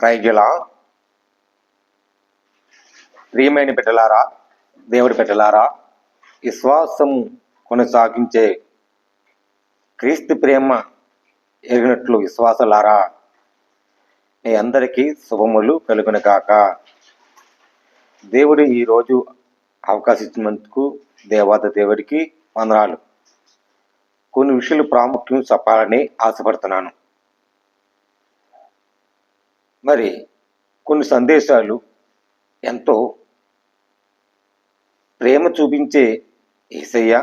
ప్రైజుల. ప్రియమైన బిడ్డలారా దేవుడి బిడ్డలారా విశ్వాసం కొనసాగించే క్రీస్తు ప్రేమ ఎరిగినట్లు విశ్వాసలారా మీ అందరికీ శుభములు కలుగును కాక దేవుడు ఈరోజు అవకాశం ఇచ్చినందుకు దేవాద దేవుడికి వందనాలు. కొన్ని విషయాలు ప్రాముఖ్యం చెప్పాలని ఆశపడుతున్నాను. మరి కొన్ని సందేశాలు ఎంతో ప్రేమ చూపించే ఏసయ్య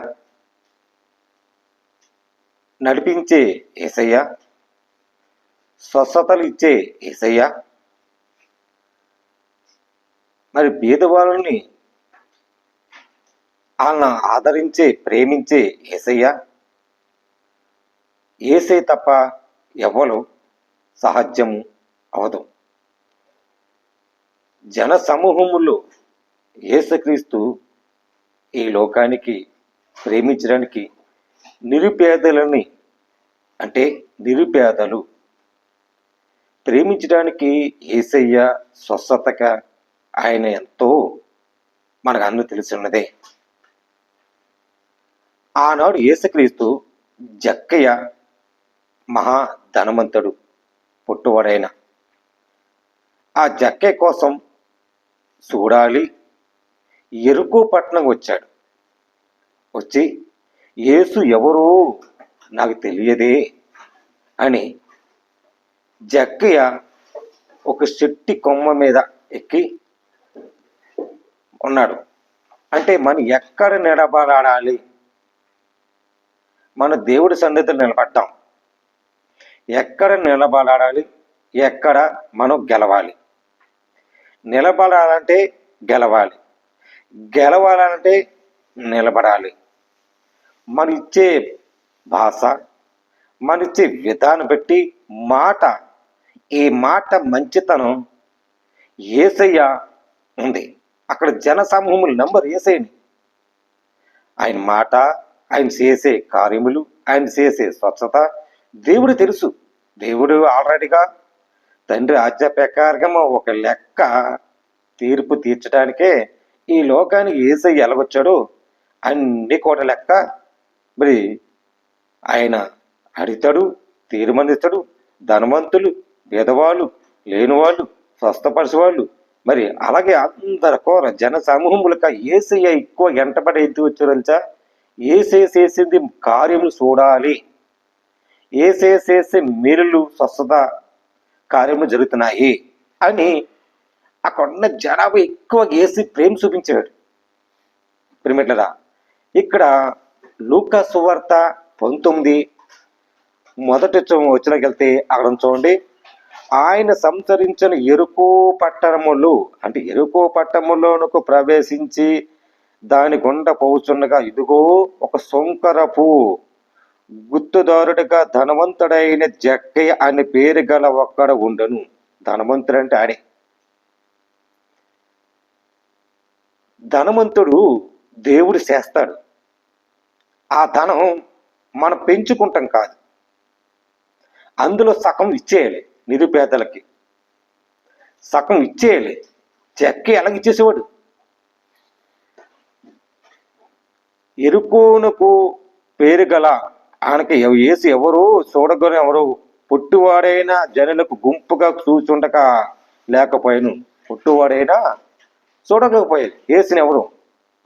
నడిపించే ఏసయ్య స్వస్థతలు ఇచ్చే ఏసయ్య మరి బీదవాళ్ళని వాళ్ళని ఆదరించే ప్రేమించే ఏసయ్య ఏసై తప్ప ఎవరు సహజము అవదు జన సమూహములో యేసుక్రీస్తు ఈ లోకానికి ప్రేమించడానికి నిరుపేదలని అంటే నిరుపేదలు ప్రేమించడానికి ఏసయ్య స్వస్థతగా ఆయన ఎంతో మనకు అన్ను తెలిసిన్నదే. ఆనాడు యేసుక్రీస్తు జక్కయ్య మహా ధనవంతుడు పుట్టువాడైన ఆ జక్కే కోసం చూడాలి ఎరుకు పట్నం వచ్చాడు. వచ్చి యేసు ఎవరో? నాకు తెలియదే అని జక్కయ్య ఒక చెట్టి కొమ్మ మీద ఎక్కి ఉన్నాడు. అంటే మనం ఎక్కడ నిలబడాలి? మన దేవుడి సన్నిధిలో నిలబడ్డాం. ఎక్కడ నిలబడాలి? ఎక్కడ మనం గెలవాలి? నిలబడాలంటే గెలవాలి. గెలవాలంటే నిలబడాలి. మన ఇచ్చే భాష మన ఇచ్చే విధానం బట్టి మాట ఈ మాట మంచితనం ఏసయ్య ఉంది. అక్కడ జన సమూహములు నంబర్ ఏసైని ఆయన మాట ఆయన చేసే కార్యములు ఆయన చేసే స్వచ్ఛత దేవుడు తెలుసు. దేవుడు ఆల్రెడీగా తండ్రి ఆజ్ఞ ప్రకారము ఒక లెక్క తీర్పు తీర్చడానికే ఈ లోకానికి ఏసై ఎలాగొచ్చాడో? అన్ని కోట లెక్క మరి ఆయన అడుగుతాడు తీర్మానిస్తాడు. ధనవంతులు పేదవాళ్ళు లేనివాళ్ళు స్వస్థపరిచేవాళ్ళు. మరి అలాగే అందరి కోర జన సమూహములక ఏసయ్య ఎక్కువ ఎంటపడి ఎత్తి వచ్చారంచా ఏసే చేసింది కార్యములు చూడాలి. ఏసే చేసే మేలులు స్వస్థత కార్యములు జరుగుతున్నాయి అని అక్కడ ఉన్న జనాభా ఎక్కువ ఏసి ప్రేమ చూపించాడు. ప్రిమిట్లరా ఇక్కడ లూకా సువార్త పంతొమ్మిది మొదటి వచ్చినకి వెళ్తే అక్కడ చూడండి. ఆయన సంచరించిన ఎరుకో పట్టణములు అంటే ఎరుకో పట్టణములోనకు ప్రవేశించి దాని గుండ పోచుండగా ఇదిగో ఒక సొంకరపు గుర్తుదారుడిగా ధనవంతుడైన జక్కయ్య అనే పేరు గల ఒక్కడ ఉండను. ధనవంతుడు అంటే ఆడే. ధనవంతుడు దేవుడు చేస్తాడు. ఆ ధనం మనం పెంచుకుంటాం కాదు. అందులో సగం ఇచ్చేయాలి నిరుపేదలకి. సగం ఇచ్చేయాలి. చెక్క ఎలాగిచ్చేసేవాడు ఎరుకోనుకు పేరు గల ఆయనకి ఎవ- ఎవరు చూడగని ఎవరు పుట్టువాడైన జనులకు గుంపుగా చూచుండక లేకపోయాను. పుట్టువాడైనా చూడలేకపోయాడు యేసుని ఎవరు?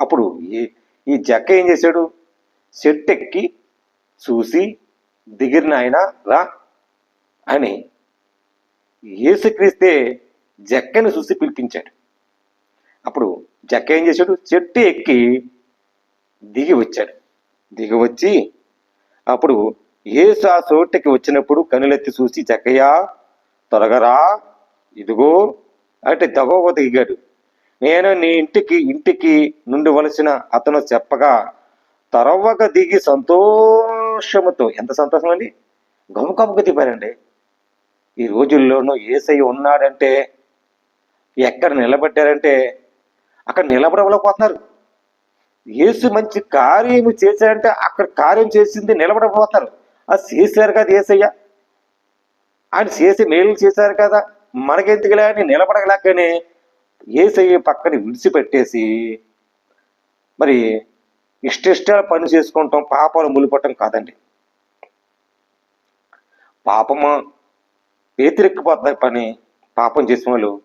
అప్పుడు ఈ ఈ జక్క ఏం చేశాడు? చెట్టు ఎక్కి చూసి దిగిరిన ఆయన రా అని యేసుక్రీస్తే జక్కని చూసి పిలిపించాడు. అప్పుడు జక్క ఏం చేశాడు? చెట్టు ఎక్కి దిగి వచ్చాడు. దిగి వచ్చి అప్పుడు యేసు ఆ చోటుకి వచ్చినప్పుడు కనులెత్తి చూసి జక్కయ్య త్వరగరా ఇదిగో అంటే దగోగ దిగాడు నేను నీ ఇంటికి ఇంటికి నుండివలసిన అతను చెప్పగా తరవగా దిగి సంతోషముతో ఎంత సంతోషం అండి? గమకమ్మకు దిపారండి ఈ రోజుల్లోనూ ఏసై ఉన్నాడంటే ఎక్కడ నిలబడ్డారంటే అక్కడ నిలబడవలేకపోతున్నారు. యేసు మంచి కార్యం చేశాడంటే అక్కడ కార్యం చేసింది నిలబడపోతారు అది చేశారు కదా ఏసయ్య. ఆయన చేసి మేలు చేశారు కదా. మనకెందుకులే అని నిలబడగలేకని ఏసయ్య పక్కన విడిచిపెట్టేసి మరి ఇష్ట ఇష్టాల పని చేసుకుంటాం పాపాలు ములిపట్టం కాదండి. పాపము వ్యతిరెక్కిపోతాయి పని పాపం చేసిన వాళ్ళు.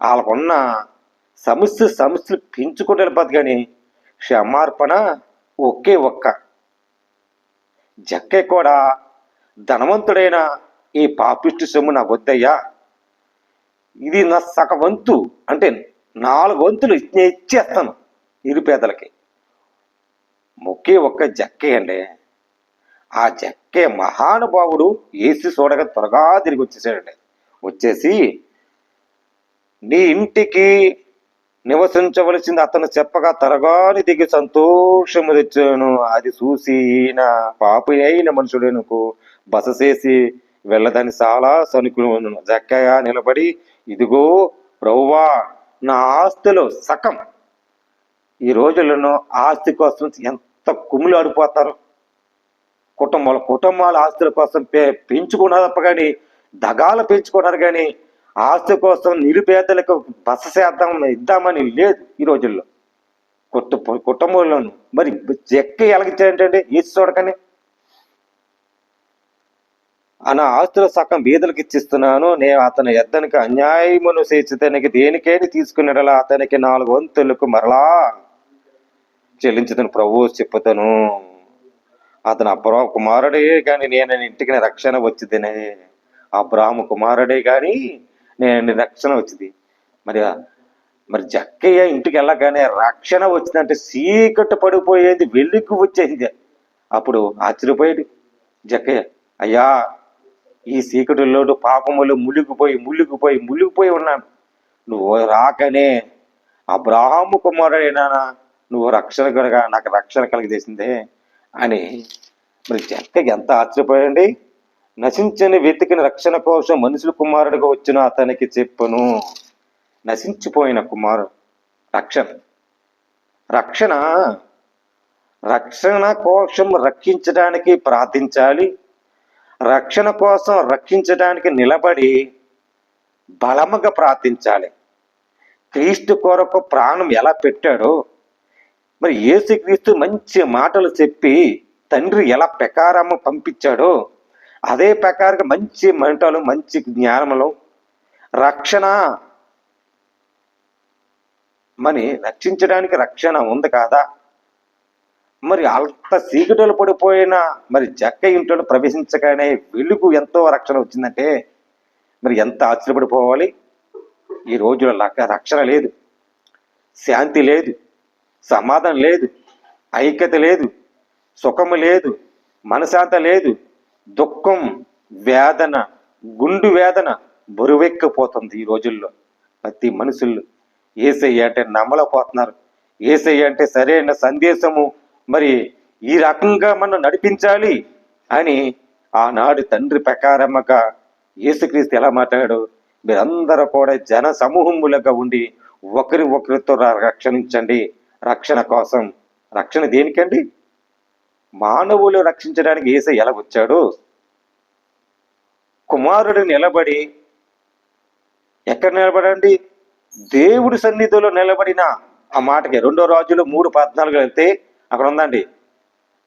వాళ్ళకున్న సమస్య సమస్యలు పెంచుకుంటే వెళ్ళిపోద్ది కానీ క్షమార్పణ ఒకే ఒక్క. జక్కే కూడా ధనవంతుడైన ఈ పాపిష్టి సొమ్ము నాకు వద్దయ్యా. ఇది నా సగ వంతు అంటే నాలుగు వంతులు ఇచ్చి- ఇచ్చేస్తాను నిరుపేదలకి ఒకే ఒక్క జక్కే అండి. ఆ జక్కే మహానుభావుడు ఏసి చూడగా త్వరగా తిరిగి వచ్చేసాడండి. వచ్చేసి నీ ఇంటికి నివసించవలసింది అతను చెప్పగా తరగాని దిగి సంతోషము తెచ్చాను. అది చూసి ఈయన పాపి అయిన మనుషుడనుకు బస చేసి వెళ్ళదని చాలా సనుకును జక్కగా నిలబడి ఇదిగో ప్రవ్వా నా ఆస్తిలో సకం. ఈ రోజులను ఆస్తి కోసం ఎంత కుమ్ములు ఆడిపోతారు కుటుంబాల కుటుంబాల ఆస్తుల కోసం పె- పెంచుకున్నారు తప్ప కానీ దగాలు పెంచుకున్నారు కానీ ఆస్తి కోసం నిరుపేదలకు బస చేద్దాం ఇద్దామని లేదు ఈ రోజుల్లో. కుట్టు కుటుంబంలోను మరి చెక్కి ఎలగించాడంటే ఏసి చూడకని నా ఆస్తుల సగం బీదలకు ఇచ్చిస్తున్నాను నేను అతని ఎద్దనికి అన్యాయమును చేర్చితనికి దేనికైనా తీసుకునేలా అతనికి నాలుగు వంతులకు మరలా చెల్లించదని ప్రభు చెప్పుతాను. అతను అబ్రాహ్ కుమారుడే కానీ నేను ఇంటికి రక్షణ వచ్చిందినే. అబ్రాహ్మ కుమారుడే కానీ నేను రక్షణ వచ్చింది. మరి మరి జక్కయ్య ఇంటికి వెళ్ళగానే రక్షణ వచ్చిందంటే చీకటి పడిపోయేది వెలుగు వచ్చేది అప్పుడు ఆశ్చర్యపోయాడు జక్కయ్య. అయ్యా ఈ చీకటిలో పాపములు ములిగిపోయి ములిగిపోయి ములిగిపోయి ఉన్నాను. నువ్వు రాకనే అబ్రాహ్మ కుమారుడైనా నువ్వు రక్షణ కలగా నాకు రక్షణ కలిగజేసిందే అని. మరి జక్కకి ఎంత ఆశ్చర్యపోయండి నశించని వెతికిన రక్షణ కోసం మనుషుల కుమారుడిగా వచ్చిన అతనికి చెప్పను. నశించిపోయిన కుమారుడు రక్షణ. రక్షణ. రక్షణ కోసం రక్షించడానికి ప్రార్థించాలి. రక్షణ కోసం రక్షించడానికి నిలబడి బలముగా ప్రార్థించాలి. క్రీస్తు కొరకు ప్రాణం ఎలా పెట్టాడో మరి యేసుక్రీస్తు మంచి మాటలు చెప్పి తండ్రి ఎలా ప్రకారము పంపించాడో అదే ప్రకారంగా మంచి మంటలు మంచి జ్ఞానములు రక్షణ. మరి రక్షించడానికి రక్షణ ఉంది కాదా? మరి అంత చీకటిలో పడిపోయిన మరి జక్క ఇంట్లో ప్రవేశించగానే వెలుగు ఎంతో రక్షణ వచ్చిందంటే మరి ఎంత ఆశ్చర్యపడిపోవాలి? ఈ రోజుల రక్షణ లేదు. శాంతి లేదు. సమాధానం లేదు. ఐక్యత లేదు. సుఖము లేదు. మనశాంత లేదు. దుఃఖం వేదన గుండు వేదన బరువెక్కిపోతుంది ఈ రోజుల్లో. ప్రతి మనుషులు ఏసయ్య అంటే నమ్మలపోతున్నారు ఏసయ్య అంటే సరైన సందేశము. మరి ఈ రకంగా మనం నడిపించాలి అని ఆనాడు తండ్రి ప్రకారమ్మగా యేసుక్రీస్తు ఎలా మాట్లాడాడు? మీరందరూ కూడా జన సమూహములుగా ఉండి ఒకరి ఒకరితో రక్షణించండి. రక్షణ కోసం. రక్షణ దేనికండి? మానవులు రక్షించడానికి ఏసై ఎలా వచ్చాడు? కుమారుడు నిలబడి ఎక్కడ నిలబడండి? దేవుడి సన్నిధిలో నిలబడిన ఆ మాటకి. రెండో రాజులు మూడు పద్నాలుగు వెళ్తే అక్కడ ఉందండి.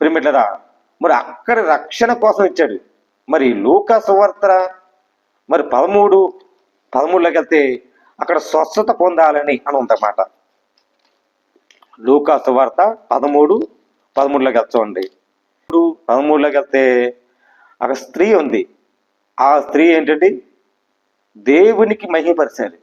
ప్రిమిట్లరా మరి అక్కడ రక్షణ కోసం ఇచ్చాడు. మరి లూకా సువార్త మరి పదమూడు పదమూడులోకి వెళ్తే అక్కడ స్వస్థత పొందాలని అని ఉందన్నమాట లూకా సువార్త పదమూడు పదమూడులోకి వెళ్తామండి ఇప్పుడు పదమూడులోకి వెళ్తే అక్కడ స్త్రీ ఉంది. ఆ స్త్రీ ఏంటండి? దేవునికి మహిమపరిచాలి.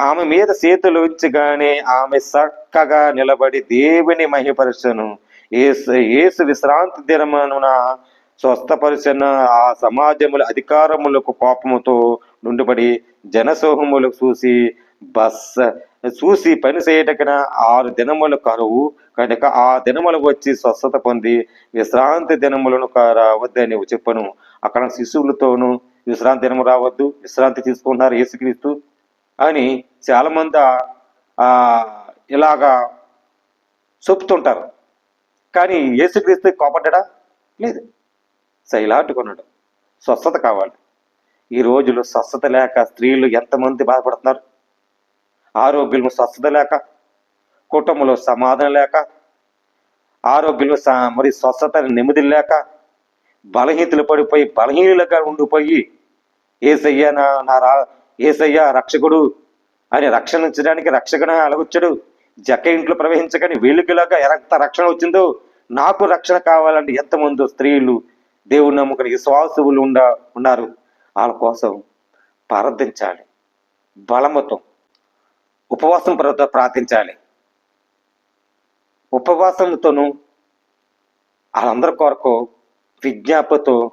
ఆమె మీద చేతులు ఉంచగానే ఆమె చక్కగా నిలబడి దేవుని మహిమపరచను. ఏసు ఏసు విశ్రాంతి దినమున స్వస్థపరిచిన ఆ సమాజముల అధికారములకు కోపముతో నుండిబడి జనసోహములకు చూసి బస్ చూసి పని చేయటకన ఆరు దినములు కరువు. కనుక ఆ దినములు వచ్చి స్వస్థత పొంది విశ్రాంతి దినములను కా- రావద్దని చెప్పను. అక్కడ శిశువులతోనూ విశ్రాంతి దినము రావద్దు విశ్రాంతి తీసుకుంటున్నారు యేసుక్రీస్తు అని చాలామంది ఇలాగా చెప్తుంటారు. కానీ యేసుక్రీస్తు కోపడ్డా? లేదు. సైలాంటుకున్నాడు. స్వస్థత కావాలి. ఈ రోజులు స్వస్థత లేక స్త్రీలు ఎంతమంది బాధపడుతున్నారు? ఆరోగ్యంలో స్వస్థత లేక? కుటుంబంలో సమాధానం లేక? ఆరోగ్యంలో స- మరి స్వస్థత నెమ్మది లేక? బలహీనతలు పడిపోయి బలహీనులుగా ఉండిపోయి ఏసయ్య నా నా రా ఏసయ్య రక్షకుడు అని రక్షణించడానికి రక్షకుడు అలగొచ్చాడు. జక్క ఇంట్లో ప్రవహించకని వీళ్ళకిలాగా ఎంత రక్షణ వచ్చిందో నాకు రక్షణ కావాలంటే ఎంతమంది స్త్రీలు దేవుని నమ్ముకుని విశ్వాసులు ఉండ ఉన్నారు. వాళ్ళ కోసం ప్రార్థించాలి. బలమతం ఉపవాసం ప్రార్థించాలి. ఉపవాసంతోనూ వాళ్ళందరి కొరకు విజ్ఞాపతో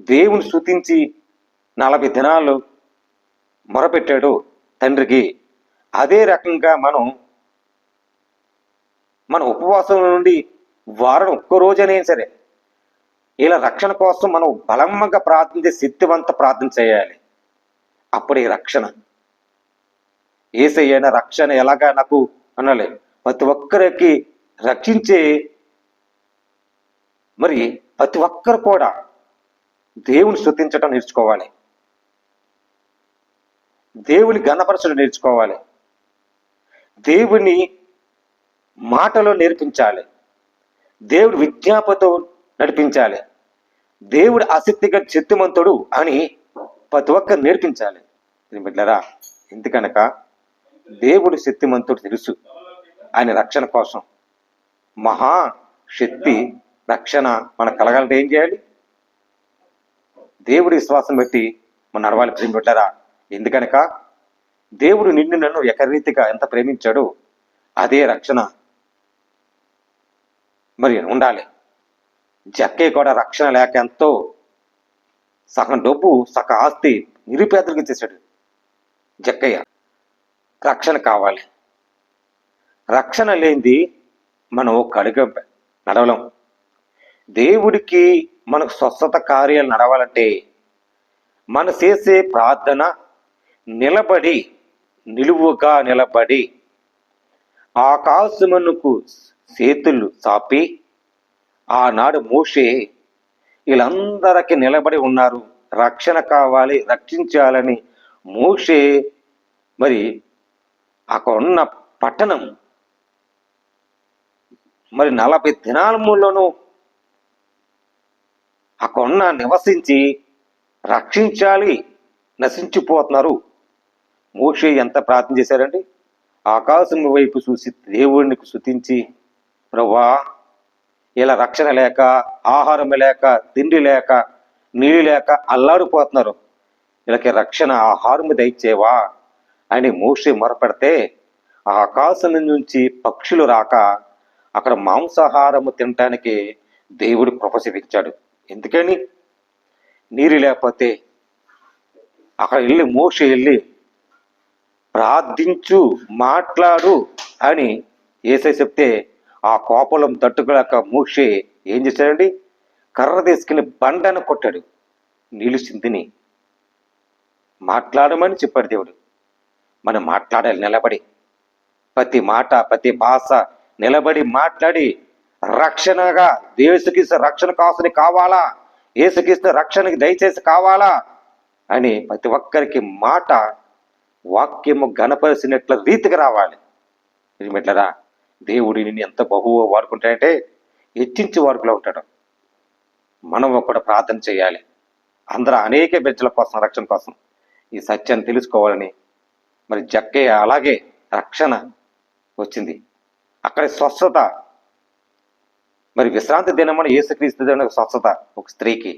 దేవుని స్తుతించి నలభై దినాలు మొరపెట్టాడు తండ్రికి. అదే రకంగా మనం మన ఉపవాసం నుండి వారం ఒక్క రోజైనా సరే ఇలా రక్షణ కోసం మనం బలంగా ప్రార్థించే శక్తివంత ప్రార్థన చేయాలి. అప్పుడే రక్షణ. ఏసయ్యైన రక్షణ ఎలాగా నాకు అనలే? ప్రతి ఒక్కరికి రక్షించే మరి ప్రతి ఒక్కరు కూడా దేవుని స్తుతించడం నేర్చుకోవాలి. దేవుని గణపరచడం నేర్చుకోవాలి. దేవుని మాటలో నేర్పించాలి. దేవుడి విజ్ఞాపతో నడిపించాలి. దేవుడు ఆసక్తిగా చిత్తుమంతుడు అని ప్రతి ఒక్కరు నేర్పించాలి. బిడ్డరా ఎందుకనక దేవుడు శక్తిమంతుడు తెలుసు. ఆయన రక్షణ కోసం. మహా శక్తి రక్షణ మనకు కలగాలంటే ఏం చేయాలి? దేవుడి విశ్వాసం బట్టి మన నడవాలి. ప్రేమ పెట్టారా ఎందుకనక దేవుడు నిన్ను నన్ను ఎకరీతిగా ఎంత ప్రేమించాడో అదే రక్షణ మరి ఉండాలి. జక్కే కూడా రక్షణ లేక ఎంతో సగం డబ్బు సగ ఆస్తి నిరుపేదలకు ఇచ్చేసాడు జక్కయ్య. రక్షణ కావాలి. రక్షణ లేనిది మనం ఒక అడుగు నడవలేం. దేవుడికి మనకు స్వస్థత కార్యాలు నడవాలంటే మన చేసే ప్రార్థన నిలబడి నిలువుగా నిలబడి ఆకాశమునకు చేతులు చాపి ఆనాడు మోషే వీళ్ళందరికీ నిలబడి ఉన్నారు. రక్షణ కావాలి రక్షించాలని మోషే మరి అక్కడ ఉన్న పట్టణం మరి నలభై దినాలములను అక్కడున్న నివసించి రక్షించాలి. నశించిపోతున్నారు. మోషే ఎంత ప్రార్థన చేశారండి ఆకాశం వైపు చూసి దేవుడిని శుతించి ప్రభా ఇలా రక్షణ లేక ఆహారం లేక తిండి లేక నీళ్ళు లేక అల్లాడిపోతున్నారు. వీళ్ళకి రక్షణ ఆహారం దయచేవా? అని మోషే మొరపెడితే ఆ ఆకాశం నుంచి పక్షులు రాక అక్కడ మాంసాహారము తినటానికి దేవుడు కృప చూపించాడు. ఎందుకని? నీరు లేకపోతే అక్కడ వెళ్ళి మోక్ష వెళ్ళి ప్రార్థించు మాట్లాడు అని ఏసై చెప్తే ఆ కోపలం తట్టుకోలేక మోషే ఏం చేశాడండి? కర్ర తీసుకుని బండను కొట్టాడు. నీళ్ళు చింతిని మాట్లాడమని చెప్పాడు దేవుడు. మనం మాట్లాడాలి నిలబడి. ప్రతి మాట ప్రతి భాష నిలబడి మాట్లాడి రక్షణగా దేశకిస్తే రక్షణ కాసుని కావాలా? ఏసుకిస్తే రక్షణకి దయచేసి కావాలా? అని ప్రతి ఒక్కరికి మాట వాక్యము గణపరిచినట్ల రీతికి రావాలి. ఇది మెట్లరా నిన్ను ఎంత బహువ వాడుకుంటాడంటే హెచ్చించి వాడుకులో ఉంటాడు. మనం కూడా ప్రార్థన చేయాలి. అందరూ అనేక బిడ్డల కోసం రక్షణ కోసం ఈ సత్యాన్ని తెలుసుకోవాలని. మరి జక్కయ్య అలాగే రక్షణ వచ్చింది. అక్కడ స్వస్థత మరి విశ్రాంతి దినమని ఏసుక్రీస్తు స్వచ్ఛత స్వస్థత ఒక స్త్రీకి.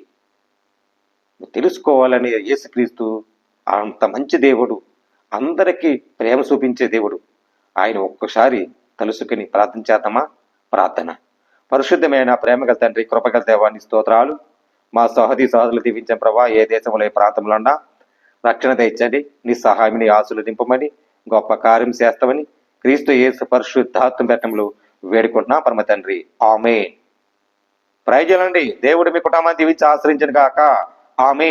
తెలుసుకోవాలని యేసుక్రీస్తు అంత మంచి దేవుడు అందరికీ ప్రేమ చూపించే దేవుడు. ఆయన ఒక్కసారి తలుసుకుని ప్రార్థన చేద్దామా? ప్రార్థన. పరిశుద్ధమైన ప్రేమగల తండ్రి కృపగల దేవాన్ని స్తోత్రాలు. మా సహది సహదులు దీవించిన ప్రభా ఏ దేశంలో ఏ ప్రాంతంలో ఉన్నా రక్షణ తెచ్చండి నీ సహాయం నీ ఆశలు దింపమని గొప్ప కార్యం చేస్తామని క్రీస్తు యేసు పరిశుద్ధాత్మ పెట్టంలో వేడుకుంటున్నా. పరమ తండ్రి ఆమె ప్రయోజనండి దేవుడు మీ కుటుంబాన్ని దీవించి ఆశ్రయించిన కాక ఆమె